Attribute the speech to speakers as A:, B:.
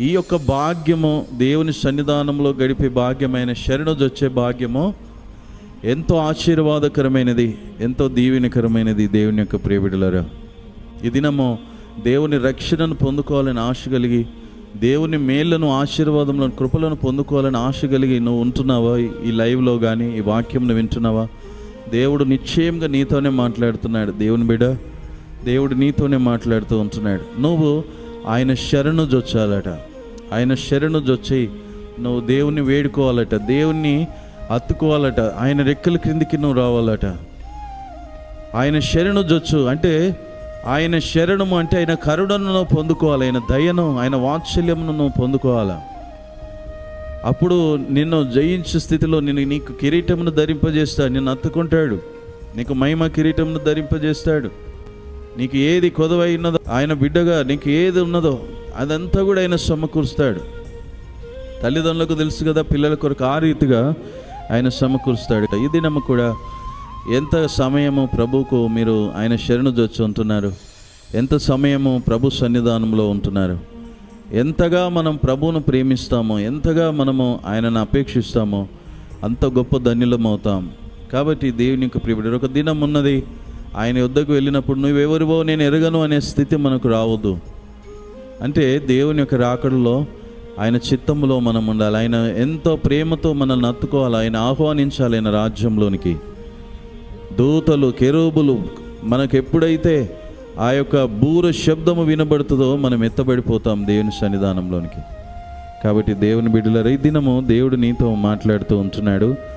A: ఈ యొక్క భాగ్యము దేవుని సన్నిధానంలో గడిపే భాగ్యమైన శరణు వచ్చే భాగ్యము ఎంతో ఆశీర్వాదకరమైనది ఎంతో దీవెనకరమైనది దేవుని యొక్క ప్రియబిడలరా. ఈ దినము దేవుని రక్షణను పొందుకోవాలని ఆశ కలిగి దేవుని మేళ్ళను ఆశీర్వాదములను కృపలను పొందుకోవాలని ఆశ కలిగి నువ్వు ఉంటున్నావా? ఈ లైవ్లో కానీ ఈ వాక్యంను వింటున్నావా? దేవుడు నిశ్చయంగా నీతోనే మాట్లాడుతున్నాడు దేవుని బిడ దేవుడు నీతోనే మాట్లాడుతూ ఉంటున్నాడు. నువ్వు ఆయన శరణు జొచ్చాలట. ఆయన శరణు జొచ్చి నువ్వు దేవుని వేడుకోవాలట. దేవుణ్ణి అత్తుకోవాలట ఆయన రెక్కల క్రిందికి నువ్వు రావాలట. ఆయన శరణు జొచ్చు అంటే ఆయన శరణము అంటే ఆయన కరుణను నువ్వు పొందుకోవాలి. ఆయన దయను ఆయన వాత్సల్యమును నువ్వు పొందుకోవాలి? అప్పుడు నిన్ను జయించే స్థితిలో నేను నీకు కిరీటమును ధరింపజేస్తాడు. నిన్ను అత్తుకుంటాడు. నీకు మహిమ కిరీటమును ధరింపజేస్తాడు. నీకు ఏది కొదవైనదో ఆయన బిడ్డగా నీకు ఏది ఉన్నదో అదంతా కూడా ఆయన సమకూరుస్తాడు. తల్లిదండ్రులకు తెలుసు కదా పిల్లల కొరకు ఆ రీతిగా ఆయన సమకూరుస్తాడు. ఈ దినము కూడా ఎంత సమయము ప్రభువుకు మీరు ఆయన శరణు జొచ్చి ఉంటున్నారు ఎంత సమయము ప్రభు సన్నిధానంలో ఉంటున్నారు? ఎంతగా మనం ప్రభువును ప్రేమిస్తామో ఎంతగా మనము ఆయనను అపేక్షిస్తామో అంత గొప్ప ధన్యులమవుతాం కాబట్టి దేవుని యొక్క ప్రియుడు ఒక దినం ఉన్నది ఆయన యుద్ధకు వెళ్ళినప్పుడు నువ్వెవరివో నేను ఎరగను అనే స్థితి మనకు రావద్దు. అంటే దేవుని యొక్క రాకడలో ఆయన చిత్తంలో మనం ఉండాలి. ఆయన ఎంతో ప్రేమతో మనల్ని అత్తుకోవాలి ఆయన ఆహ్వానించాలి ఆయన రాజ్యంలోనికి. దూతలు కెరూబులు మనకు ఎప్పుడైతే ఆ యొక్క బూర శబ్దము వినబడుతుందో మనం ఎత్తబడిపోతాం దేవుని సన్నిధానంలోనికి. కాబట్టి దేవుని బిడ్డల దినము దేవుడు నీతో మాట్లాడుతూ ఉంటున్నాడు.